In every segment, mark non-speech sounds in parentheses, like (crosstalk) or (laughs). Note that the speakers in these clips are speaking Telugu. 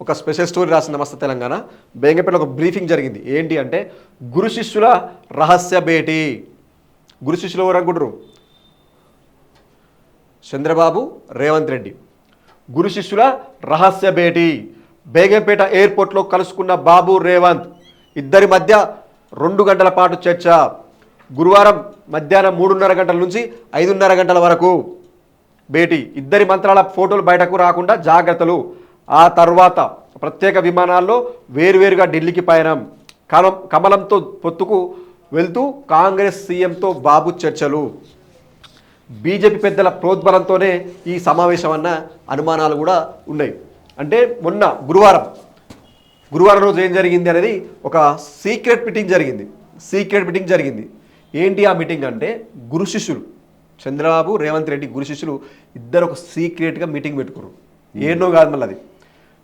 ఒక స్పెషల్ స్టోరీ రాసిన నమస్తే తెలంగాణ. బేంగపేటలో ఒక బ్రీఫింగ్ జరిగింది. ఏంటి అంటే గురు శిష్యుల రహస్య భేటీ. గురు శిష్యులు ఎవరు అనుకుంటారు చంద్రబాబు రేవంత్ రెడ్డి. గురు శిష్యుల రహస్య భేటీ. బేగంపేట ఎయిర్పోర్ట్లో కలుసుకున్న బాబు రేవంత్ ఇద్దరి మధ్య రెండు గంటల పాటు చర్చ. గురువారం మధ్యాహ్నం మూడున్నర గంటల నుంచి ఐదున్నర గంటల వరకు భేటీ. ఇద్దరి మంత్రాల ఫోటోలు బయటకు రాకుండా జాగ్రత్తలు. ఆ తర్వాత ప్రత్యేక విమానాల్లో వేరువేరుగా ఢిల్లీకి పయనం. కలం కమలంతో పొత్తుకు వెళ్తూ కాంగ్రెస్ సీఎంతో బాబు చర్చలు. బీజేపీ పెద్దల ప్రోద్బలంతోనే ఈ సమావేశం అన్న అనుమానాలు కూడా ఉన్నాయి. అంటే మొన్న గురువారం గురువారం రోజు ఏం జరిగింది అనేది ఒక సీక్రెట్ మీటింగ్ జరిగింది. సీక్రెట్ మీటింగ్ జరిగింది. ఏంటి ఆ మీటింగ్ అంటే గురు శిష్యులు చంద్రబాబు రేవంత్ రెడ్డి గురు శిష్యులు ఇద్దరు ఒక సీక్రెట్గా మీటింగ్ పెట్టుకున్నారు ఏనో కాదు మళ్ళీ అది.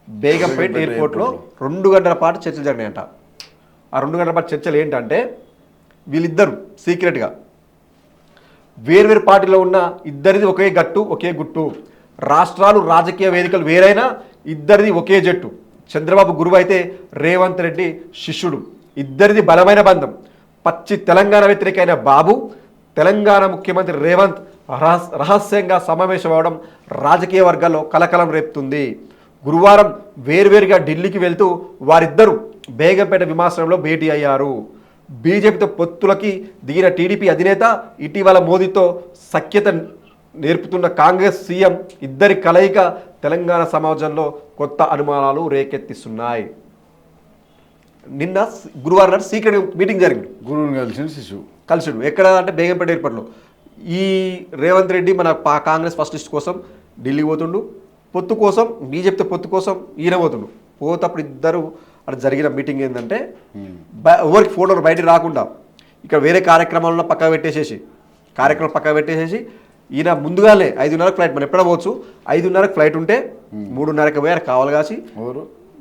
బేగంపేట్ ఎయిర్పోర్ట్లో రెండు గంటల పాటు చర్చలు జరిగినాయంట. ఆ రెండు గంటల పాటు చర్చలు ఏంటంటే వీళ్ళిద్దరు సీక్రెట్గా వేర్వేరు పార్టీలో ఉన్న ఇద్దరిది ఒకే గట్టు ఒకే గుట్టు. రాష్ట్రాలు రాజకీయ వేదికలు వేరైనా ఇద్దరిది ఒకే జట్టు. చంద్రబాబు గురువు అయితే రేవంత్ రెడ్డి శిష్యుడు. ఇద్దరిది బలమైన బంధం. పచ్చి తెలంగాణ వ్యతిరేకైన బాబు తెలంగాణ ముఖ్యమంత్రి రేవంత్ రహస్ రహస్యంగా సమావేశం అవడం రాజకీయ వర్గాల్లో కలకలం రేపుతుంది. గురువారం వేర్వేరుగా ఢిల్లీకి వెళ్తూ వారిద్దరూ బేగంపేట విమానాశ్రయంలో భేటీ అయ్యారు. బీజేపీతో పొత్తులకి దిగిన టీడీపీ అధినేత ఇటీవల మోదీతో సఖ్యత నేర్పుతున్న కాంగ్రెస్ సీఎం ఇద్దరి కలయిక తెలంగాణ సమాజంలో కొత్త అనుమానాలు రేకెత్తిస్తున్నాయి. నిన్న గురువారం నాడు సీక్రెట్ మీటింగ్ జరిగింది. గురువుని కలిసిన శిశువు. కలిసిడు. ఎక్కడ అంటే బేగంపేట ఎయిర్పోర్ట్లో ఈ రేవంత్ రెడ్డి మన కాంగ్రెస్ ఫస్ట్ లిస్ట్ కోసం ఢిల్లీ పోతుండు. పొత్తు కోసం బీజేపీతో పొత్తు కోసం ఈయన పోతుండు. పోతప్పుడు ఇద్దరు అక్కడ జరిగిన మీటింగ్ ఏంటంటే బ- ఎవరికి ఫోటోలు బయటికి రాకుండా ఇక్కడ వేరే కార్యక్రమాలను పక్క పెట్టేసేసి కార్యక్రమం పక్క పెట్టేసేసి ఈయన ముందుగానే ఐదున్నరకు ఫ్లైట్ మనం ఎప్పుడో పోవచ్చు. ఐదున్నరకు ఫ్లైట్ ఉంటే మూడున్నరకు పోయి ఆయన కావాలి కాసి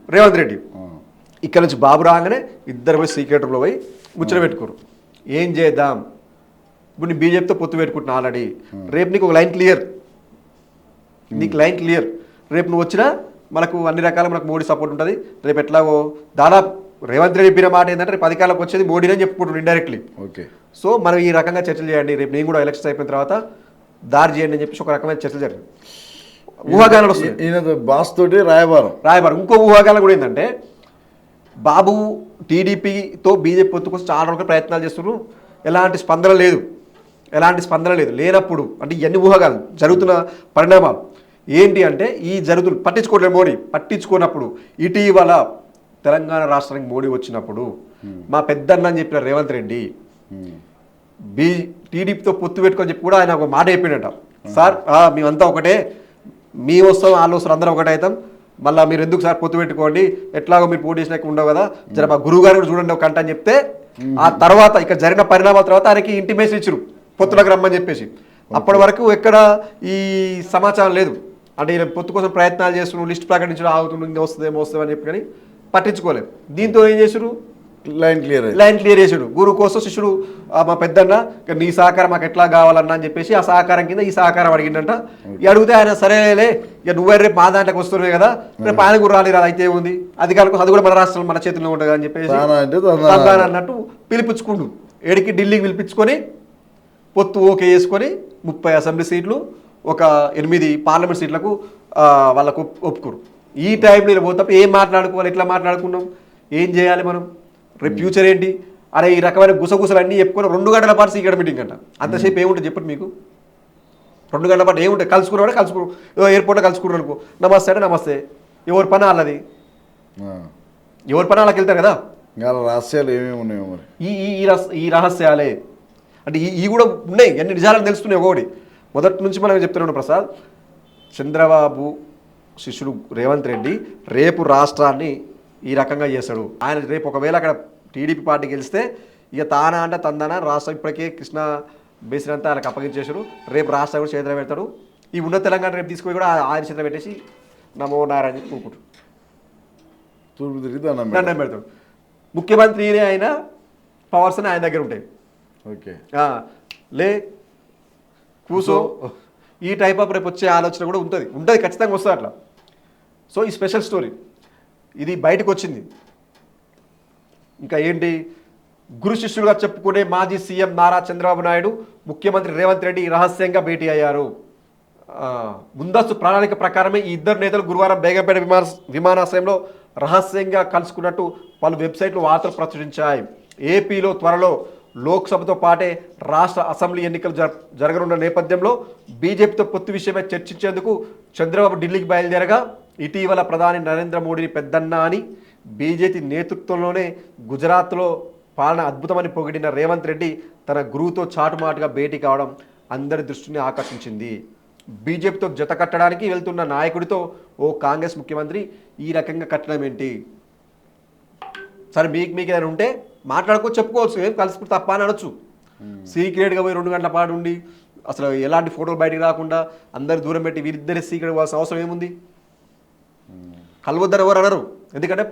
రేవంత్ రెడ్డి. ఇక్కడ నుంచి బాబు రాగానే ఇద్దరు పోయి సీక్రెట్ రూమ్లో పోయి ముచ్చట పెట్టుకోరు. ఏం చేద్దాం? ఇప్పుడు నీ బీజేపీతో పొత్తు పెట్టుకుంటున్నా ఆల్రెడీ. రేపు నీకు ఒక లైన్ క్లియర్. నీకు లైన్ క్లియర్. రేపు నువ్వు వచ్చినా మనకు అన్ని రకాల మనకు మోడీ సపోర్ట్ ఉంటుంది. రేపు ఎట్లాగో దాదాపు రేవంత్ రెడ్డి చెప్పిన మాట ఏంటంటే రేపు అధికారంలోకి వచ్చేది మోడీనే చెప్పుకుంటున్నాడు ఇండైరెక్ట్లీ ఓకే. సో మనం ఈ రకంగా చర్చలు చేయండి. రేపు నేను కూడా ఎలక్షన్స్ అయిపోయిన తర్వాత దారి చేయండి అని చెప్పేసి ఒక రకమైన చర్చలు జరిగింది ఊహాగానాలు వస్తాయి బాస్ తోటి రాయబారం. రాయబారం. ఇంకో ఊహాగానం కూడా ఏంటంటే బాబు టీడీపీతో బీజేపీ పొత్తు కోసం చాలా రోజులు ప్రయత్నాలు చేస్తున్నారు. ఎలాంటి స్పందన లేదు. ఎలాంటి స్పందన లేదు. లేనప్పుడు అంటే ఇవన్నీ ఊహాగాలు జరుగుతున్న పరిణామాలు. ఏంటి అంటే ఈ జరుగుతున్న పట్టించుకోవట్లేదు మోడీ పట్టించుకున్నప్పుడు ఇటీవల తెలంగాణ రాష్ట్రానికి మోడీ వచ్చినప్పుడు మా పెద్దన్న అని చెప్పిన రేవంత్ రెడ్డి ఉమ్. బీ టీడీపీతో పొత్తు పెట్టుకొని చెప్పి కూడా ఆయన ఒక మాట చెప్పిండట సార్ మేమంతా ఒకటే మీ వస్తాం వాళ్ళు వస్తారు అందరం ఒకటే అవుతాం. మళ్ళీ మీరు ఎందుకు సార్ పొత్తు పెట్టుకోండి? ఎట్లాగో మీరు పోటీ చేసినాక ఉండవు కదా. జర మా గురువు గారు కూడా చూడండి ఒక అని చెప్తే ఆ తర్వాత ఇక జరిగిన పరిణామాల తర్వాత ఆయనకి ఇంటిమేషన్ ఇచ్చారు పొత్తులకు రమ్మని చెప్పేసి. అప్పటి వరకు ఎక్కడ ఈ సమాచారం లేదు. అంటే ఈయన పొత్తు కోసం ప్రయత్నాలు చేస్తున్నాడు లిస్ట్ ప్రకటించడం ఆగుతుండు ఇంకా వస్తుందేమో వస్తుందేమో అని చెప్పి కానీ పట్టించుకోలేదు. దీంతో ఏం చేశారు లైన్ క్లియర్ లైన్ క్లియర్ చేసాడు. గురువు కోసం శిష్యుడు మా పెద్దన్న నీ సహకారం మాకు ఎట్లా కావాలన్నా అని చెప్పేసి ఆ సహకారం కింద ఈ సహకారం అడిగిందంట అడిగితే ఆయన సరేలే ఇక నువ్వే రేపు మా దాంట్లోకి వస్తున్నాయి కదా రేపు ఆయన కూడా రాని అయితే ఉంది అధికారులకు అది కూడా మన రాష్ట్రం మన చేతిలో ఉంటుంది అని చెప్పేసి అన్నట్టు పిలిపించుకుండు. ఏడికి ఢిల్లీకి పిలిపించుకొని పొత్తు ఓకే చేసుకొని ముప్పై అసెంబ్లీ సీట్లు ఒక ఎనిమిది పార్లమెంట్ సీట్లకు వాళ్ళకు ఒప్- ఒప్పుకోరు. ఈ టైంలో పోతే ఏం మాట్లాడుకోవాలి ఎట్లా మాట్లాడుకున్నాం? ఏం చేయాలి మనం? రేపు ఫ్యూచర్ ఏంటి? అరే ఈ రకమైన గుసగుసలు అన్నీ చెప్పుకొని రెండు గంటల పాటు సీక్రెట్ మీటింగ్ అంట. అంతసేపు ఏముంటుంది చెప్పండి మీకు? రెండు గంటల పాటు ఏముంటుంది? కలుసుకున్నాడు. ఏదో ఎయిర్పోర్ట్లో కలుసుకున్నాడు అనుకో. నమస్తే అంటే నమస్తే. ఎవరి పని వాళ్ళది. ఎవరి పని వాళ్ళకి వెళ్తారు కదా? రహస్యాలు ఏమేమి ఉన్నాయో మరి? ఈ ఈ ఈ రహస్ ఈ రహస్యాలే. అంటే ఈ కూడా ఉన్నాయి. ఎన్ని నిజాలను తెలుస్తున్నాయి ఒకటి మొదటి నుంచి మనం చెప్తున్నాడు ప్రసాద్ చంద్రబాబు శిష్యుడు రేవంత్ రెడ్డి రేపు రాష్ట్రాన్ని ఈ రకంగా చేస్తాడు. ఆయన రేపు ఒకవేళ అక్కడ టీడీపీ పార్టీ గెలిస్తే ఇక తానా అంటే తందానా రాష్ట్రం ఇప్పటికే కృష్ణ బేసిన్ అంతా ఆయనకు అప్పగించేశాడు. రేపు రాష్ట్రం కూడా చేతిలో పెడతాడు. ఈ ఉన్న తెలంగాణ రేపు తీసుకుపోయి కూడా ఆయన చేతిలో పెట్టేసి నమో నారాయణ చెప్పి ఊరుకుంటాడు తూర్పు తిరిగి దండం పెడతాం. దండం పెడతాడు. ముఖ్యమంత్రినే అయినా పవర్స్ అని ఆయన దగ్గర ఉంటాయి. ఓకే. లే కూసో. ఈ టైప్ ఆఫ్ రేపు వచ్చే ఆలోచన కూడా ఉంటుంది. ఉంటుంది ఖచ్చితంగా వస్తుంది అట్లా. సో ఈ స్పెషల్ స్టోరీ ఇది బయటకు వచ్చింది. ఇంకా ఏంటి? గురు శిష్యులుగా చెప్పుకునే మాజీ సీఎం నారా చంద్రబాబు నాయుడు ముఖ్యమంత్రి రేవంత్ రెడ్డి రహస్యంగా భేటీ అయ్యారు. ముందస్తు ప్రణాళిక ప్రకారమే ఈ ఇద్దరు నేతలు గురువారం బేగంపేట విమాన విమానాశ్రయంలో రహస్యంగా కలుసుకున్నట్టు పలు వెబ్సైట్లు వార్తలు ప్రచురించాయి. ఏపీలో త్వరలో లోక్సభతో పాటే రాష్ట్ర అసెంబ్లీ ఎన్నికలు జర జరగనున్న నేపథ్యంలో బీజేపీతో పొత్తు విషయమై చర్చించేందుకు చంద్రబాబు ఢిల్లీకి బయలుదేరగా ఇటీవల ప్రధాని నరేంద్ర మోడీని పెద్దన్న అని బీజేపీ నేతృత్వంలోనే గుజరాత్లో పాలన అద్భుతమని పొగిడిన రేవంత్ రెడ్డి తన గురువుతో చాటుమాటుగా భేటీ కావడం అందరి దృష్టిని ఆకర్షించింది. బీజేపీతో జత కట్టడానికి వెళ్తున్న నాయకుడితో ఓ కాంగ్రెస్ ముఖ్యమంత్రి ఈ రకంగా కట్టడం ఏంటి? సరే మీకు మీకు ఏదైనా ఉంటే మాట్లాడుకో చెప్పుకోవచ్చు. ఏం కలుసుకుంటే తప్ప అని అనొచ్చు. సీక్రెట్గా పోయి రెండు గంటల పాటు ఉండి అసలు ఎలాంటి ఫోటోలు బయటికి రాకుండా అందరు దూరం పెట్టి వీరిద్దరే సీక్రెట్ పోవాల్సిన అవసరం ఏముంది? కలవద్దని ఎవరు అనరు. ఎందుకంటే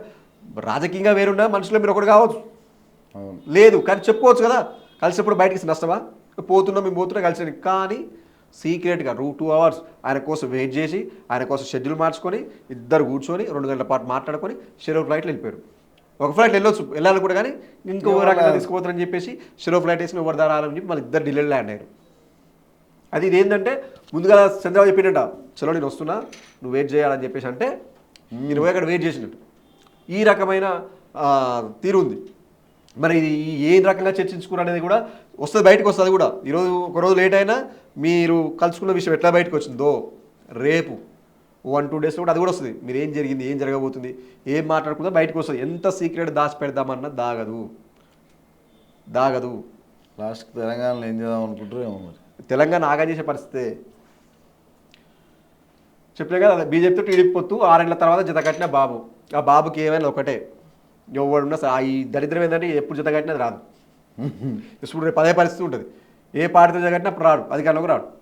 రాజకీయంగా వేరున్నా మనుషులు మీరు ఒకటి కావచ్చు. లేదు కానీ చెప్పుకోవచ్చు కదా. కలిసినప్పుడు బయటికి నష్టమా? పోతున్నాం మేము పోతున్నా కలిసి కానీ సీక్రెట్గా రూ టూ అవర్స్ ఆయన కోసం వెయిట్ చేసి ఆయన కోసం షెడ్యూల్ మార్చుకొని ఇద్దరు కూర్చొని రెండు గంటల పాటు మాట్లాడుకొని షెరో ఫ్లైట్లో వెళ్ళిపోయారు. ఒక ఫ్లైట్ వెళ్ళొచ్చు వెళ్ళాలి కూడా కానీ ఇంకో రకంగా తీసుకుపోతారని చెప్పేసి షెరో ఫ్లైట్ వేసి ఎవరు దారాలని చెప్పి మళ్ళీ ఇద్దరు ఢిల్లీలో ల్యాండ్ అయ్యారు. అది ఇదేంటంటే ముందుగా చంద్రబాబు చెప్పిండట చలో నేను వస్తున్నా నువ్వు వెయిట్ చేయాలని చెప్పేసి అంటే నేను పోయి అక్కడ వెయిట్ చేసినట్టు. ఈ రకమైన తీరు ఉంది. మరి ఇది ఏ రకంగా చర్చించుకున్నారు అనేది కూడా వస్తుంది బయటకు వస్తుంది కూడా. ఈరోజు ఒక రోజు లేట్ అయినా మీరు కలుసుకున్న విషయం ఎట్లా బయటకు వచ్చిందో రేపు. వన్ టూ డేస్ కూడా అది కూడా వస్తుంది. మీరు ఏం జరిగింది ఏం జరగబోతుంది ఏం మాట్లాడుకుందో బయటకు వస్తుంది. ఎంత సీక్రెట్ దాచి పెడదామన్నా దాగదు. దాగదు. లాస్ట్కి తెలంగాణలో ఏం చేద్దాం అనుకుంటారో తెలంగాణ ఆగా చేసే పరిస్థితే. చెప్పలే కదా బీజేపీతో టీడీపీ పొత్తు ఆరేళ్ళ తర్వాత జత కట్టిన బాబు. ఆ బాబుకి ఏమైనా ఒకటే. ఎవడున్నా ఈ దరిద్రం ఏంటంటే ఎప్పుడు జత కట్టినది రాదు. (laughs) ఇప్పుడు రేపు అదే పరిస్థితి ఉంటుంది. ఏ పార్టీతో అప్పుడు రాడు అధికారంలోకి రాడు.